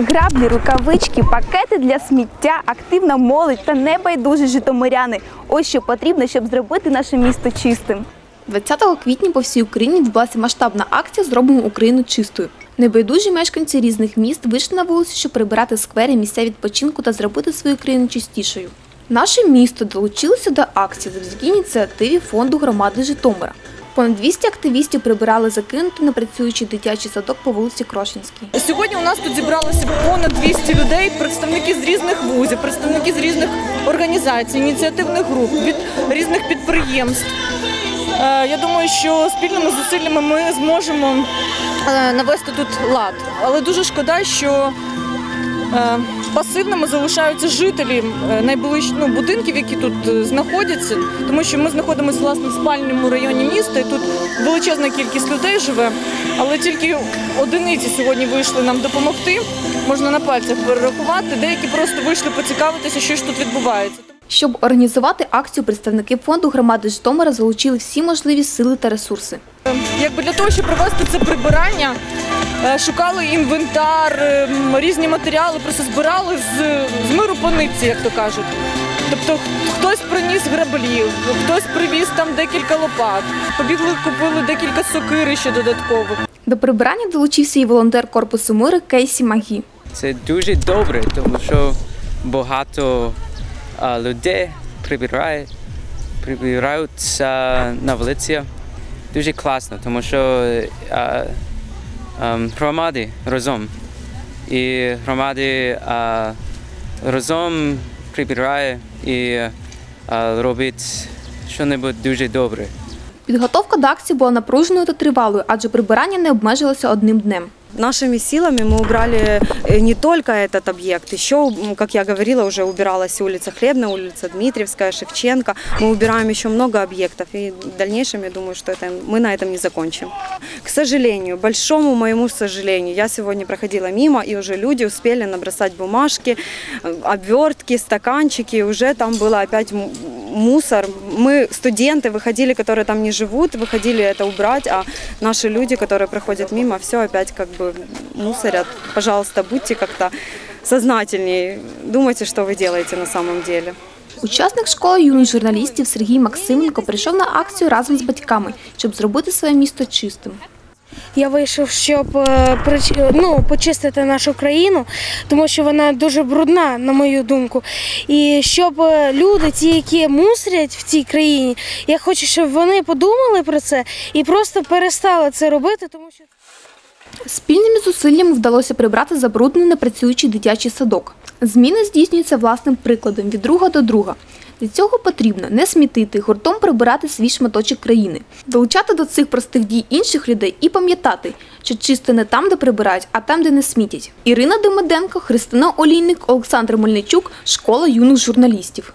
Граблі, рукавички, пакети для сміття, активна молодь та небайдужі житомиряни. Ось що потрібно, щоб зробити наше місто чистим. 20 квітня по всій Україні відбулася масштабна акція Зробимо Україну чистою. Небайдужі мешканці різних міст вийшли на вулицю, щоб прибирати сквери, місця відпочинку та зробити свою країну чистішою. Наше місто долучилося до акції завдяки ініціативі фонду громади Житомира. Понад 200 активістів прибирали закинутий непрацюючий дитячий садок по вулиці Крошинській. Сьогодні у нас тут зібралося понад 200 людей, представники з різних вузів, представники з різних організацій, ініціативних груп, від різних підприємств. Е, Я думаю, що спільними зусиллями ми зможемо е, навести тут лад. Але дуже шкода, що пасивними залишаються жителі е, найближчих ну, будинків, які тут е, знаходяться, тому що ми знаходимося власне в спальному районі міста, і тут величезна кількість людей живе, але тільки одиниці сьогодні вийшли нам допомогти. Можна на пальцях перерахувати. Деякі просто вийшли поцікавитися, що ж тут відбувається. Щоб організувати акцію, представники фонду громади Житомира залучили всі можливі сили та ресурси. Якби для того, щоб провести це прибирання, е, шукали інвентар, е, різні матеріали, просто збирали з, з миру по нитці, як то кажуть. Тобто хтось приніс граблі, хтось привіз там декілька лопат, побігли, купили декілька сокири ще додаткових. До прибирання долучився і волонтер корпусу миру Кейсі Магі. Це дуже добре, тому що багато а, людей прибирає, прибираються на вулиці. Дуже класно, тому що а, а, громади разом. І громади а, разом прибирає і а, робить щось дуже добре. Підготовка до акції була напруженою та тривалою, адже прибирання не обмежилося одним днем. Нашими силами мы убрали э, не только этот объект, еще, м, как я говорила, уже убиралась улица Хлебная, улица Дмитриевская, Шевченко. Мы убираем еще много объектов, и в дальнейшем, я думаю, что это, мы на этом не закончим. К сожалению, большому моему сожалению, я сегодня проходила мимо, и уже люди успели набросать бумажки, э, обвертки, стаканчики, уже там было опять м- мусор. Мы, студенты, выходили, которые там не живут, выходили это убрать, а наши люди, которые проходят мимо, все опять как бы мусорят. Пожалуйста, будьте как-то сознательнее, думайте, что вы делаете на самом деле. Учасник школи юних журналістів Сергій Максименко прийшов на акцію разом з батьками, щоб зробити своє місто чистим. Я вийшов, щоб е, ну, почистити нашу країну, тому що вона дуже брудна, на мою думку. І щоб е, люди, ті, які мусорять в цій країні, я хочу, щоб вони подумали про це і просто перестали це робити, тому що. Спільними зусиллями вдалося прибрати забруднений непрацюючий дитячий садок. Зміни здійснюються власним прикладом від друга до друга. Для цього потрібно не смітити, гуртом прибирати свій шматочок країни, долучати до цих простих дій інших людей і пам'ятати, що чисто не там, де прибирають, а там, де не смітять. Ірина Демиденко, Христина Олійник, Олександр Мельничук, школа юних журналістів.